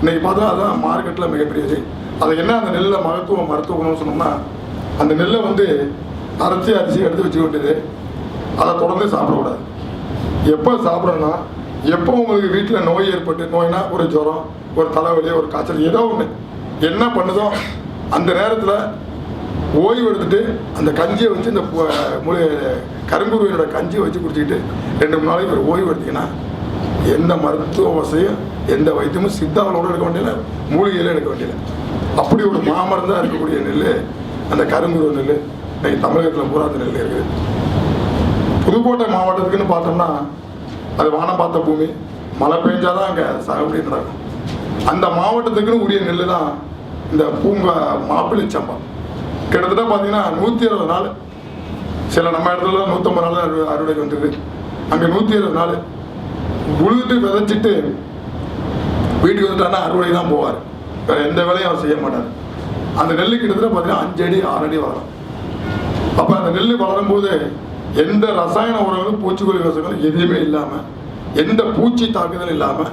இன்னைக்கு பார்த்தா அதுதான் மார்க்கெட்டில் மிகப்பெரியது அது என்ன அந்த நெல்லில் மகத்துவம் மருத்துவ குணம்னு சொன்னோம்னா அந்த நெல்லை வந்து அரைச்சி அரிசி எடுத்து வச்சுக்க வேண்டியது அதை தொடர்ந்து சாப்பிடக்கூடாது. எப்போ சாப்பிட்றோன்னா எப்போ உங்களுக்கு வீட்டில் நோய் ஏற்பட்டு நோய்னா ஒரு ஜுரம் ஒரு தலைவலி ஒரு காய்ச்சல் ஏதோ ஒன்று என்ன பண்ணுதோ அந்த நேரத்தில் ஓய்வு எடுத்துட்டு அந்த கஞ்சியை வச்சு இந்த பு- முளை கருங்குருவியோட கஞ்சியை வச்சு குடிச்சிக்கிட்டு ரெண்டு மூணு நாளைக்கு ஒரு ஓய்வு எடுத்திங்கன்னா எந்த மருத்துவ வசதியும் எந்த வைத்தியமும் சித்தாவளோட எடுக்க வேண்டியல மூலிகையில எடுக்க வேண்டியல அப்படி ஒரு மாமரந்தான் இருக்கக்கூடிய நெல் அந்த கருங்குரு நெல் இன்னைக்கு தமிழகத்தில் பூரா அந்த நெல் இருக்குது. புதுக்கோட்டை மாவட்டத்துக்குன்னு பார்த்தோம்னா அது வானம் பார்த்த பூமி மழை பெஞ்சாதான் அங்கே சாகுபடி நடக்கும். அந்த மாவட்டத்துக்குன்னு உரிய நெல் தான் இந்த பூங்கா மாப்பிள்ளை சம்பா. கிட்டத்தட்ட பார்த்தீங்கன்னா நூற்றி அறுபது நாள். சில நம்ம இடத்துல நூற்றம்பது நாள் அறுவடை அறுவடைக்கு வந்துருது அங்கே நூற்றி இருபது நாள் உழுதுட்டு விதைச்சிட்டு வீட்டுக்கு வந்துட்டானா அறுவடை தான் போவார். வேற எந்த வேலையும் அவர் செய்ய மாட்டார். அந்த நெல் கிட்டத்தட்ட பார்த்தீங்கன்னா அஞ்சு அடி ஆறு அடி வளரும். அப்போ அந்த நெல் வளரும்போது எந்த ரசாயன உரங்களும் பூச்சிக்கொல்லி விவசாயங்களும் எதுவுமே இல்லாமல் எந்த பூச்சி தாக்குதலும் இல்லாமல்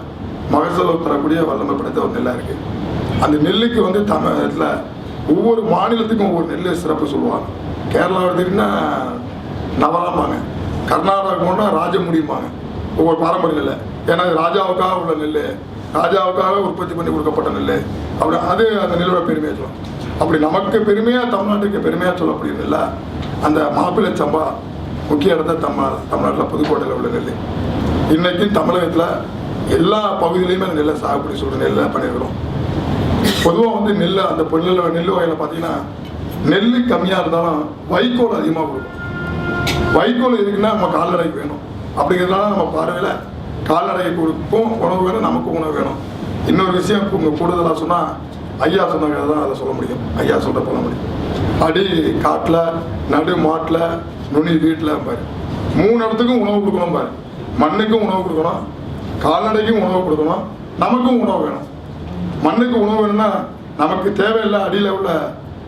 மகசூல் தரக்கூடிய வல்லமை படைத்த ஒரு நெல்லாக இருக்குது அந்த நெல்லுக்கு வந்து தமிழகத்தில் ஒவ்வொரு மாநிலத்துக்கும் ஒவ்வொரு நெல் சிறப்பு சொல்லுவாங்க. கேரளா எடுத்துக்கிட்டிங்கன்னா நவலாம்பாங்க. கர்நாடகா போனால் ராஜமுடியும்பாங்க ஒவ்வொரு பாரம்பரிய நெல் ஏன்னா ராஜாவுக்காக உள்ள நெல் ராஜாவுக்காக உற்பத்தி பண்ணி கொடுக்கப்பட்ட நெல் அப்படி அது அந்த நெல்லோட பெருமையாக சொல்லும். அப்படி நமக்கு பெருமையாக தமிழ்நாட்டுக்கு பெருமையாக சொல்லக்கூடிய நெல்ல அந்த மாப்பிள்ளை சம்பா முக்கிய இடத்த தம் தமிழ்நாட்டில் புதுக்கோட்டையில் உள்ள நெல் இன்றைக்கும் தமிழகத்தில் எல்லா பகுதியிலையுமே அந்த நெல்லை சாகுபடி சொல்கிற நெல்லை பண்ணியிருக்கிறோம். பொதுவாக வந்து நெல் அந்த நெல் நெல் வகையில் பார்த்தீங்கன்னா நெல் கம்மியாக இருந்தாலும் வைக்கோல் அதிகமாக கொடுக்கும். வைக்கோல் எதுக்குன்னா நம்ம கால்நடைக்கு வேணும். அப்படிங்கிறதுனால நம்ம பார்வையில் கால்நடைகளுக்கும் உணவு வேணும் நமக்கும் உணவு வேணும். இன்னொரு விஷயம் உங்கள் கூடுதலாக சொன்னால் ஐயா சொன்னாங்க தான் அதை சொல்ல முடியும். ஐயா சொல்கிற சொல்ல முடியும். அடி காட்டில் நடு மாட்டில் நுனி வீட்டில் பாரு. மூணு இடத்துக்கும் உணவு கொடுக்கணும் பாரு. மண்ணுக்கும் உணவு கொடுக்கணும் கால்நடைக்கும் உணவு கொடுக்கணும் நமக்கும் உணவு வேணும். மண்ணுக்கு உணவு வேணும்னா நமக்கு தேவையில்லை அடியில் உள்ள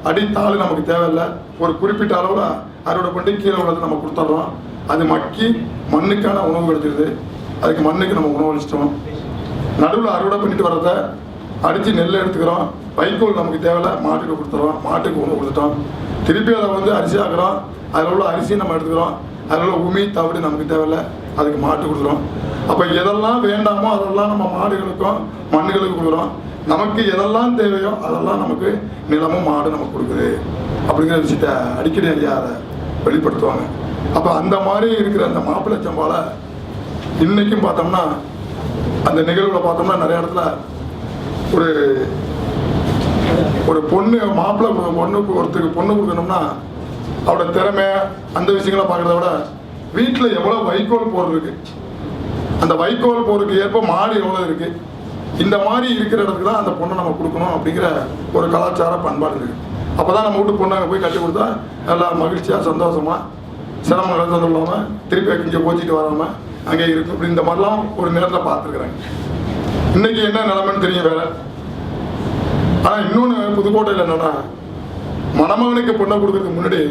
அடித்தாள் நமக்கு தேவையில்லை. ஒரு குறிப்பிட்ட அளவில் அறுவடை பண்ணி கீழே உள்ளது நம்ம கொடுத்துட்றோம் அது மக்கி மண்ணுக்கான உணவு கிடைச்சிருது அதுக்கு மண்ணுக்கு நம்ம உணவு அளிச்சிட்டோம். நடுவில் அறுவடை பண்ணிட்டு வரத அடித்து நெல் எடுத்துக்கிறோம். வைக்கோல் நமக்கு தேவையில்ல மாட்டுக்கு கொடுத்துறோம். மாட்டுக்கு உணவு கொடுத்துட்டோம். திருப்பி அதை வந்து அரிசி ஆக்குறோம். அதில் உள்ள அரிசி நம்ம எடுத்துக்கிறோம். அதில் உள்ள உமி தவிடு நமக்கு தேவையில்ல அதுக்கு மாட்டு கொடுக்குறோம் அப்போ எதெல்லாம் வேண்டாமோ அதெல்லாம் நம்ம மாடுகளுக்கும் மண்ணுகளுக்கு கொடுக்குறோம். நமக்கு எதெல்லாம் தேவையோ அதெல்லாம் நமக்கு நிலமும் மாடு நமக்கு கொடுக்குது. அப்படிங்கிற விஷயத்த அடிக்கடி ஐயா அதை வெளிப்படுத்துவாங்க. அப்போ அந்த மாதிரி இருக்கிற அந்த மாப்பிள்ளை சம்பால இன்னைக்கும் பார்த்தோம்னா அந்த நிகழ்வுல பார்த்தோம்னா நிறைய இடத்துல ஒரு ஒரு பொண்ணு மாப்பிள்ளை பொண்ணுக்கு ஒருத்தருக்கு பொண்ணு கொடுக்கணும்னா அவரோட திறமை அந்த விஷயங்களை பார்க்கறத விட வீட்டில் எவ்வளோ வைக்கோல் போர் இருக்கு. அந்த வைக்கோல் போருக்கு ஏற்ப மாடு எவ்வளோ இருக்கு. இந்த மாதிரி இருக்கிற இடத்துக்கு தான் அந்த பொண்ணை நம்ம கொடுக்கணும் அப்படிங்கிற ஒரு கலாச்சார பண்பாடு இருக்கு. அப்போதான் நம்ம வீட்டு பொண்ணை போய் கட்டி கொடுத்தா நல்லா மகிழ்ச்சியாக சந்தோஷமா சிரமம் தொந்தரவு இல்லாமல் திருப்பி இங்கே போச்சிட்டு வராமல் அங்கே இருக்கும் இப்படி இந்த மாதிரிலாம் ஒரு நேரத்தில் பார்த்துருக்குறாங்க. இன்னைக்கு என்ன நிலைமைன்னு தெரியும் வேற. ஆனால் இன்னொன்று புதுக்கோட்டையில் என்னன்னா மணமகனுக்கு பொண்ணை கொடுக்கறதுக்கு முன்னாடி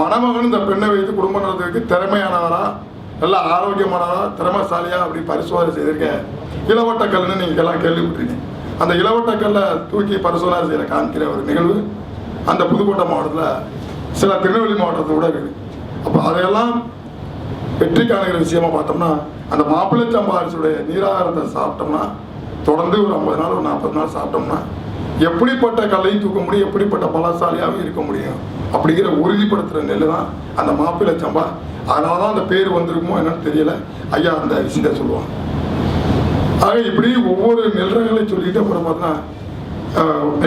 மணமகன் இந்த பெண்ணை வைத்து குடும்பம் நடத்துறதுக்கு திறமையானவரா? நல்ல ஆரோக்கியமானவரா? திறமைசாலியா? அப்படி பரிசோதனை செய்திருக்க. இளவட்ட கல்லுன்னு நீங்கள் எல்லாம் கேள்விப்பட்டிருக்கீங்க. அந்த இளவட்ட கல்லை தூக்கி பரிசோதனை செய்கிற காமிக்கிற ஒரு நிகழ்வு அந்த புதுக்கோட்டை மாவட்டத்தில் சில திருநெல்வேலி மாவட்டத்தில் கூட இருக்குது. அப்போ அதையெல்லாம் வெற்றி காணுகிற விஷயமா பார்த்தோம்னா அந்த மாப்பிள்ளை சம்பா அரிசியுடைய நீராகாரத்தை சாப்பிட்டோம்னா தொடர்ந்து ஒரு ஐம்பது நாள் ஒரு நாற்பது நாள் சாப்பிட்டோம்னா எப்படிப்பட்ட கல்லையும் தூக்க முடியும் எப்படிப்பட்ட பலசாலியாகவும் இருக்க முடியும்? அப்படிங்கிற உறுதிப்படுத்துகிற நெல் தான் அந்த மாப்பிள்ளை சம்பா. அதனால தான் அந்த பேர் வந்திருக்குமோ என்னன்னு தெரியல. ஐயா அந்த விஷயத்தை சொல்லுவாங்க. ஆக இப்படி ஒவ்வொரு நெல் ரகங்களையும் சொல்லிட்டு அப்புறம் பார்த்தா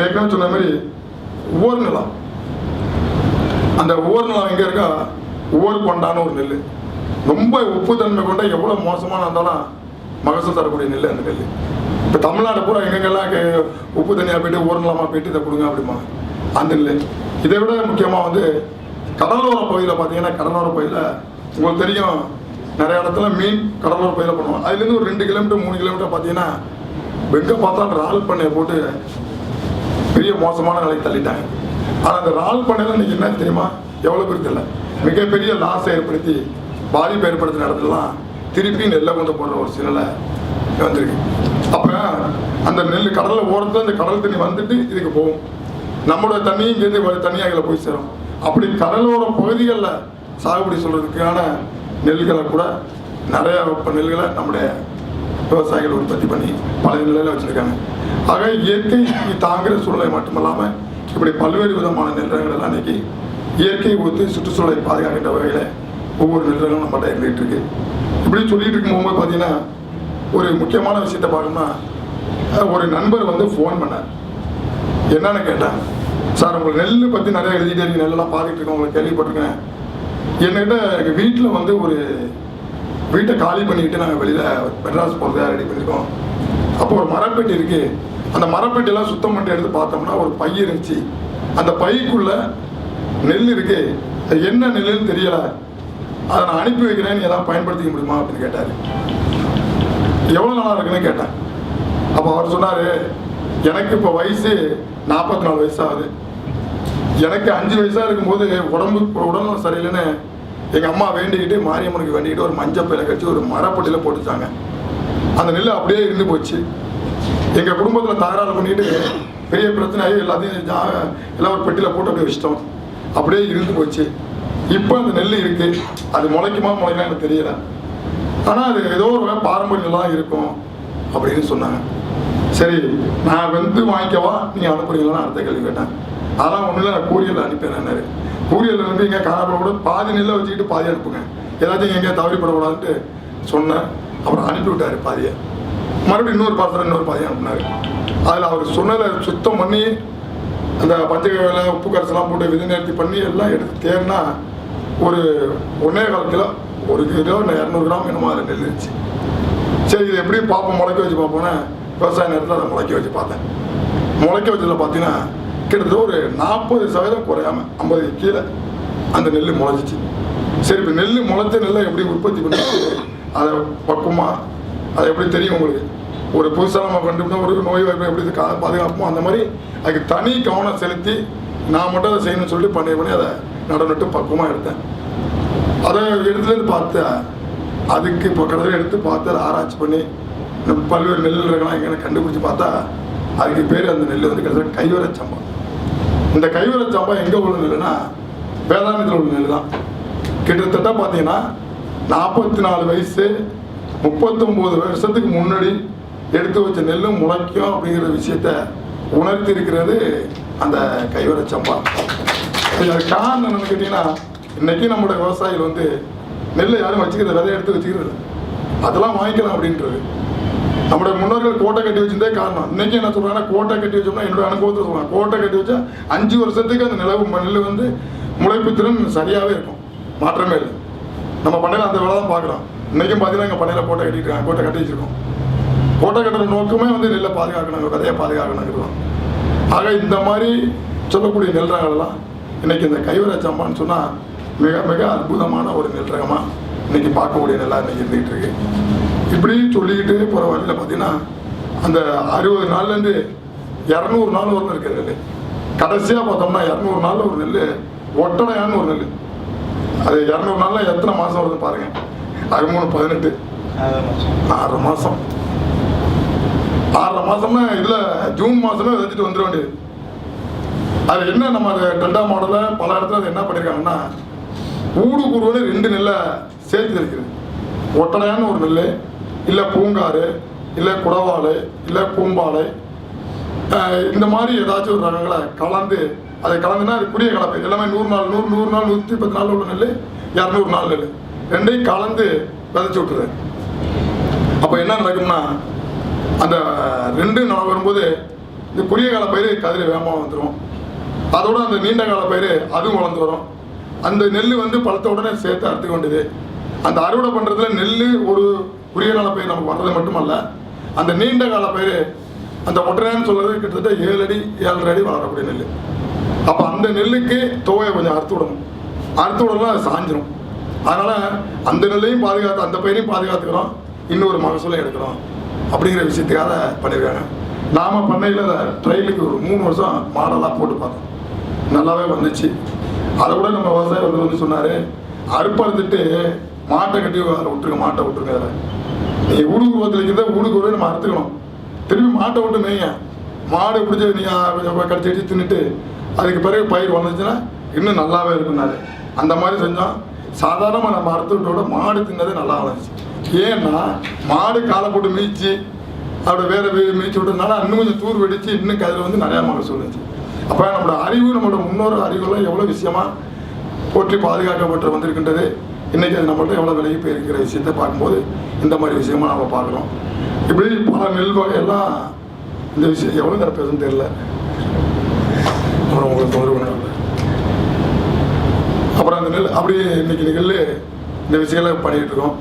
ஏற்கனவே சொன்ன மாதிரி ஒவ்வொரு நிலம். அந்த ஒவ்வொரு நிலம் எங்கே இருக்கா? ஒவ்வொரு கொண்டான ஒரு நெல் ரொம்ப உப்பு தன்மை கொண்ட எவ்வளோ மோசமான இருந்தாலும் மகசூல் தரக்கூடிய நெல் அந்த நெல் இப்போ தமிழ்நாடு பூரா எங்கெங்கெல்லாம் உப்பு தண்ணியாக போயிட்டு ஊர் போயிட்டு இதை கொடுங்க அப்படிமா அந்த நெல் இதை விட முக்கியமாக வந்து கடலோர பகுதியில் பார்த்தீங்கன்னா கடலோர பகுதியில் உங்களுக்கு தெரியும் நிறைய இடத்துல மீன் கடலோர பகுதியில் பண்ணுவோம் அதுலேருந்து ஒரு ரெண்டு கிலோமீட்டர் மூணு கிலோமீட்டர் பார்த்தீங்கன்னா எங்கே பார்த்தாலும் ரால் பண்ணையை போட்டு பெரிய மோசமான நிலைக்கு தள்ளிட்டாங்க. ஆனால் அந்த ரால் பண்ணையில் இன்னைக்கு என்ன தெரியுமா? எவ்வளோ பேர் தெரியல. மிகப்பெரிய லாஸ் ஏற்படுத்தி பாதிப்பு ஏற்படுத்தின இடத்துலலாம் திருப்பி நெல்லை கொண்டு போடுற ஒரு சூழ்நிலை வந்திருக்கு. அப்போ அந்த நெல் கடலில் ஓரத்துல அந்த கடல் தண்ணி வந்துட்டு இதுக்கு போகும். நம்மளோட தண்ணியும் இங்கேருந்து தண்ணியாக போய் சேரும். அப்படி கடலோர பகுதிகளில் சாகுபடி சொல்கிறதுக்கான நெல்களை கூட நிறையா இப்போ நெல்களை நம்முடைய விவசாயிகள் உற்பத்தி பண்ணி பழைய நிலையில் வச்சிருக்காங்க. ஆக இயற்கை தாங்குகிற சூழ்நிலை மட்டுமல்லாமல் இப்படி பல்வேறு விதமான நெல் எல்லாம் இன்னைக்கு இயற்கை ஒத்து சுற்றுச்சூழலை பாதுகாக்கின்ற வகையில் ஒவ்வொரு நெல் ரகங்களும் நம்மகிட்ட இருந்துகிட்டு இருக்கு. இப்படி சொல்லிட்டு இருக்கும்போது பார்த்தீங்கன்னா ஒரு முக்கியமான விஷயத்தை பார்க்கணும்னா ஒரு நண்பர் வந்து ஃபோன் பண்ணார். என்னன்னு கேட்டேன் சார் உங்களுக்கு நெல் பற்றி நிறைய எழுதிட்டே இருக்கு நெல்லெல்லாம் பார்த்துட்டு இருக்கேன் உங்களுக்கு கேள்விப்பட்டிருக்கேன். என்கிட்ட எங்கள் வீட்டில் வந்து ஒரு வீட்டை காலி பண்ணிக்கிட்டு நாங்கள் வெளியில் மெட்ராஸ் போகிறதா ரெடி பண்ணியிருக்கோம். அப்போ ஒரு மரப்பெட்டி இருக்கு. அந்த மரப்பெட்டியெல்லாம் சுத்தம் பண்ணி எடுத்து பார்த்தோம்னா ஒரு பை இருந்துச்சு. அந்த பைக்குள்ள நெல் இருக்கு என்ன நெல்லுன்னு தெரியல. அதை நான் அனுப்பி வைக்கிறேன் நீ எதாவது பயன்படுத்திக்க முடியுமா அப்படின்னு கேட்டார். எவ்வளோ நாளாக இருக்குன்னு கேட்டேன். அப்போ அவர் சொன்னார் எனக்கு இப்போ வயசு நாற்பத்தி நாலு வயசாகுது. எனக்கு அஞ்சு வயசாக இருக்கும்போது உடம்பு உடம்பு சரியில்லைன்னு எங்கள் அம்மா வேண்டிக்கிட்டு மாரியம்மனுக்கு வேண்டிக்கிட்டு ஒரு மஞ்சள் பையில கட்சி ஒரு மரப்பொட்டியில் போட்டுச்சாங்க. அந்த நெல் அப்படியே இருந்து போச்சு. எங்கள் குடும்பத்தில் தகராறு பண்ணிட்டு பெரிய பிரச்சனை எல்லாத்தையும் எல்லாம் ஒரு பெட்டியில் போட்டு அப்படியே வச்சிட்டோம். அப்படியே இருந்து போச்சு. இப்போ அந்த நெல் இருக்கு. அது முளைக்குமா முளைக்கலாம் எனக்கு தெரியல. ஆனால் அது ஏதோ ஒரு வகை பாரம்பரியம்லாம் இருக்கும் அப்படின்னு சொன்னாங்க. சரி நான் வந்து வாங்கிக்கவா? நீங்கள் அனுப்புறீங்களான்னு அடுத்த கேள்வி கேட்டேன். அதெல்லாம் ஒன்றும் இல்லை நான் கூரியரில் அனுப்பிடுறேன்னாரு கூரியரில் வந்து இங்கே காணப்படக்கூட பாதி நெல்லை வச்சுக்கிட்டு பாதி அனுப்புங்க. ஏதாச்சும் எங்கேயா தவறிப்படக்கூடாதுன்ட்டு சொன்னேன். அப்புறம் அனுப்பிவிட்டாரு பாதியை. மறுபடியும் இன்னொரு பாத்திரம் இன்னொரு பாதியை அனுப்புனார். அதில் அவர் சொன்னதை சுத்தம் பண்ணி அந்த பஞ்சகவில உப்பு கரைசலாம் போட்டு விதை நேர்த்தி பண்ணி எல்லாம் எடுத்து தேர்னா ஒரு ஒன்றே கால் கிலோ ஒரு கிலோ இரநூறு கிராம் என்னமோ அதில் நெல் இருந்துச்சு. சரி இது எப்படி பார்ப்போம் முளைக்க வச்சு பார்ப்போன்னா விவசாய நேரத்தில் அதை முளைக்க வச்சு பார்த்தேன். முளைக்க வச்சதில் பார்த்தீங்கன்னா கிட்டத்தட்ட ஒரு நாற்பது சதவீதம் குறையாம ஐம்பது கீழே அந்த நெல் முளைச்சிச்சு சரி இப்போ நெல் முளைச்ச நெல்லை எப்படி உற்பத்தி பண்ணி அதை பக்குவமாக அது எப்படி தெரியும் உங்களுக்கு? ஒரு புதுசாக நம்ம கண்டுபிடிச்சா ஒரு நோய் வாய்ப்பு எப்படி கா பாதுகாப்போம் அந்த மாதிரி அதுக்கு தனி கவனம் செலுத்தி நான் மட்டும் அதை செய்யணும்னு சொல்லிட்டு பண்ணி பண்ணி அதை நடந்துட்டு பக்குவமாக எடுத்தேன். அதை எடுத்துலேருந்து பார்த்து அதுக்கு இப்போ கடலில் எடுத்து பார்த்து அதை ஆராய்ச்சி பண்ணி இந்த பல்வேறு நெல் இருக்கலாம் எங்கே கண்டுபிடிச்சி பார்த்தா அதுக்கு பேர் அந்த நெல் வந்து கிட்டத்தட்ட கைவர சம்பா. இந்த கைவர சம்பா எங்கே உள்ள நெல்னா வேதாந்தத்தில் உள்ள நெல் தான். கிட்டத்தட்ட பார்த்தீங்கன்னா நாற்பத்தி நாலு வயசு முப்பத்தொம்போது வருஷத்துக்கு முன்னாடி எடுத்து வச்ச நெல்லும் முளைக்கும் அப்படிங்கிற விஷயத்த உணர்த்தி இருக்கிறது அந்த கைவர சம்பா. காரணம் என்னன்னு கேட்டிங்கன்னா இன்னைக்கு நம்மளுடைய விவசாயிகள் வந்து நெல் யாரும் வச்சுக்கிற விதை எடுத்து வச்சுக்கிறது அதெல்லாம் வாங்கிக்கலாம் அப்படின்றது. நம்முடைய முன்னோர்கள் கோட்டை கட்டி வச்சிருந்தே காரணம். இன்னைக்கு என்ன சொல்றாங்கன்னா கோட்டை கட்டி வச்சோம்னா என்னோட அனுபவத்தில் சொல்றாங்க. கோட்டை கட்டி வச்சா அஞ்சு வருஷத்துக்கு அந்த நிலவு நெல் வந்து முளைப்பு திறன் சரியாகவே இருக்கும். மாற்றமே இல்லை. நம்ம பண்ணையில் அந்த வேலை தான் பார்க்குறோம். இன்னைக்கும் பார்த்தீங்கன்னா எங்கள் பண்ணையில் கோட்டை கட்டிட்டு இருக்காங்க. கோட்டை கட்டி வச்சிருக்கோம். கோட்டை கட்டுற நோக்கமே வந்து நெல்லை பாதுகாக்கணும் விதையை பாதுகாக்கணுங்கிறது தான் ஆக இந்த மாதிரி சொல்லக்கூடிய நெல் ரகங்கள்லாம் இன்னைக்கு இந்த கைவர சம்பான்னு சொன்னால் மிக மிக அற்புதமான ஒரு நெல் ரகமாக இன்னைக்கு பார்க்கக்கூடிய நெல்லாக இன்னைக்கு இருந்துகிட்டு இருக்கு. இப்படி சொல்லிக்கிட்டு போகிற வழியில் பார்த்தீங்கன்னா அந்த அறுபது நாள்லேருந்து இரநூறு நாள் வரலும் இருக்கிற நெல் கடைசியாக பார்த்தோம்னா இரநூறு நாளில் ஒரு நெல் ஒட்டடையான்னு ஒரு நெல் அது இரநூறு நாளில் எத்தனை மாதம் வருது பாருங்க. அது மூணு பதினெட்டு ஆறரை மாதம் ஆறரை மாதமே இதில் ஜூன் மாதமே விதைச்சிட்டு வந்துட வேண்டியது. அது என்ன நம்ம அது டெல்டா மாடலில் பல இடத்துல அது என்ன பண்ணியிருக்காங்கன்னா ஊடு குருவனு ரெண்டு நெல்லை சேர்த்து இருக்கிறது. ஒட்டனையான ஒரு நெல் இல்லை பூங்காறு இல்லை குடவாலை இல்லை பூம்பாலை இந்த மாதிரி ஏதாச்சும் ஒரு ரகங்களை கலந்து அதை கலந்துனா அது புரிய கலப்பு. எல்லாமே நூறு நாள் நூறு நூறு நாள் நூற்றி பத்து நாள் உள்ள நெல் இரநூறு நாள் நெல் ரெண்டையும் கலந்து விதைச்சி விட்டுறது அப்போ என்ன நடக்கும்னா அந்த ரெண்டு நிலம் வரும்போது இந்த குறுகிய கால பயிர் கதிர் வேகமாக வந்துடும் அதோட அந்த நீண்ட கால பயிர் அதுவும் வளர்ந்து வரும். அந்த நெல் வந்து பழத்த உடனே சேர்த்து அறுத்துக்க வேண்டியது. அந்த அறுவடை பண்ணுறதுல நெல் ஒரு குறுகிய கால பயிர் நமக்கு வர்றது மட்டுமல்ல அந்த நீண்ட கால பயிர் அந்த ஒற்றையான்னு சொல்கிறது கிட்டத்தட்ட ஏழு அடி ஏழரை அடி வளரக்கூடிய நெல் அப்போ அந்த நெல்லுக்கு துவையை கொஞ்சம் அறுத்து விடணும். அறுத்து விடலாம் அது சாஞ்சிரும். அதனால் அந்த நெல்லையும் பாதுகாத்து அந்த பயிரையும் பாதுகாத்துக்கிறோம். இன்னொரு மகசூலையும் எடுக்கிறோம். அப்படிங்கிற விஷயத்துக்காக பண்ணியிருக்காங்க. நாம் பண்ணையில் ட்ரையலுக்கு ஒரு மூணு வருஷம் மாடலாக போட்டு பார்த்தோம். நல்லாவே வந்துச்சு. அதை விட நம்ம விவசாயி வந்து வந்து சொன்னார் அறுப்பறுத்துட்டு மாட்டை கட்டி அதில் விட்டுருங்க மாட்டை விட்டுருங்க அதில் நீங்கள் ஊடுகுருவத்தில் இருக்கிறத ஊடுகுருவை நம்ம அறுத்துக்கணும். திரும்பி மாட்டை விட்டு மேய்ங்க மாடு பிடிச்சி நீங்கள் கடிச்சு அடிச்சு தின்னுட்டு அதுக்கு பிறகு பயிர் வந்துச்சுன்னா இன்னும் நல்லாவே இருக்குன்னாரு அந்த மாதிரி செஞ்சோம். சாதாரணமாக நம்ம அறுத்துக்கிட்டோட மாடு தின்னதே நல்லா வளர்ந்துச்சு. ஏன்னா மாடு காலை போட்டு மீச்சு அப்படி வேற வே- மீச்சு விட்டதுனால இன்னும் கொஞ்சம் தூர் வெடிச்சு இன்னும் அதில் வந்து நிறையா மகசூல் இருந்துச்சு அப்போ நம்மளோட அறிவு நம்மளோட முன்னோர் அறிவுலாம் எவ்வளோ விஷயமா போற்றி பாதுகாக்கப்பட்டு வந்திருக்கின்றது இன்றைக்கி அது நம்மள்ட்ட எவ்வளோ விலகி போயிருக்கிற விஷயத்தை பார்க்கும்போது இந்த மாதிரி விஷயமா நம்ம பார்க்குறோம் இப்படி பல நெல் வகையெல்லாம் இந்த விஷயம் எவ்வளோ நேரம் பேசுன்னு தெரியல. அப்புறம் உங்களுக்கு தொந்தரவு அப்புறம் அந்த நெல் அப்படியே இன்னைக்கு நெல் இந்த விஷயங்களை இருக்கோம்.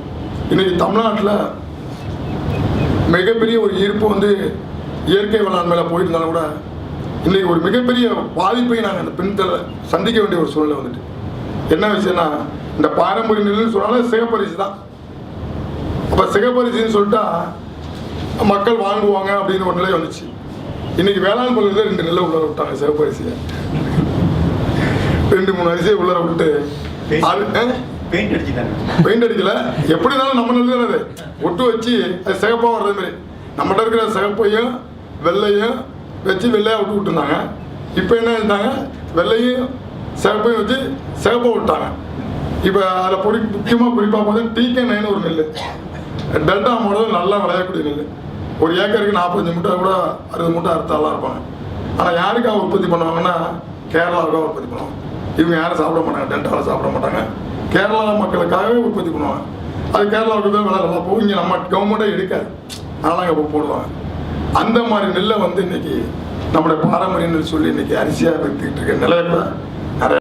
இன்னைக்கு தமிழ்நாட்டில் மிகப்பெரிய ஒரு ஈர்ப்பு வந்து இயற்கை வேளாண்மையில போயிட்டு இருந்தாலும் கூட இன்னைக்கு ஒரு மிகப்பெரிய பாதிப்பை நாங்கள் அந்த பெண்களை சந்திக்க வேண்டிய ஒரு சூழ்நிலை வந்துட்டு. என்ன விஷயம்னா இந்த பாரம்பரிய நெல்லுன்னு சொன்னாலே சிகப்பரிசி தான். அப்போ சிகப்பரிசின்னு சொல்லிட்டா மக்கள் வாங்குவாங்க அப்படின்னு ஒரு நிலை வந்துச்சு. இன்னைக்கு வேளாண் பள்ளியில் ரெண்டு நெல்லை உள்ள விட்டாங்க சிகப்பரிசியை. ரெண்டு மூணு அரிசியை உள்ள விட்டு அது? பெயிண்ட் அடிச்சுட்டாங்க பெயிண்ட் அடிக்கல. எப்படி இருந்தாலும் நம்ம நல்லது தானே ஒட்டு வச்சு அது சிகப்பாக வர்றது மாதிரி. நம்மகிட்ட இருக்கிற சிகப்பையும் வெள்ளையும் வச்சு வெள்ளையாக விட்டு விட்டுருந்தாங்க. இப்போ என்ன இருந்தாங்க? வெள்ளையும் சிகப்பையும் வச்சு சிகப்பாக விட்டாங்க இப்போ அதில் பொடி முக்கியமாக குறிப்பாக பார்த்தா டிகே நைன் ஒரு நெல் டெல்டா மாடல் நல்லா விளையக்கூடிய நெல் ஒரு ஏக்கருக்கு நாற்பத்தஞ்சு மூட்டை கூட அறுபது மூட்டை அறுத்தாலாம் இருப்பாங்க. ஆனால் யாருக்காக உற்பத்தி பண்ணுவாங்கன்னா கேரளாவுக்காக உற்பத்தி பண்ணுவாங்க. இவங்க யாரும் சாப்பிட மாட்டாங்க. டெல்டாவில் சாப்பிட மாட்டாங்க. கேரளா மக்களுக்காகவே உற்பத்தி பண்ணுவாங்க. அது கேரளாவுக்கு தான் விலை நல்லா போகும். இங்கே நம்ம கவர்மெண்ட்டே எடுக்காது. அதனால் அங்கே போய் போடுவாங்க. அந்த மாதிரி நெல்லை வந்து இன்னைக்கு நம்முடைய பாரம்பரியம்னு சொல்லி இன்னைக்கு அரிசியாக விற்றுக்கிட்டு இருக்க நிலையில நிறைய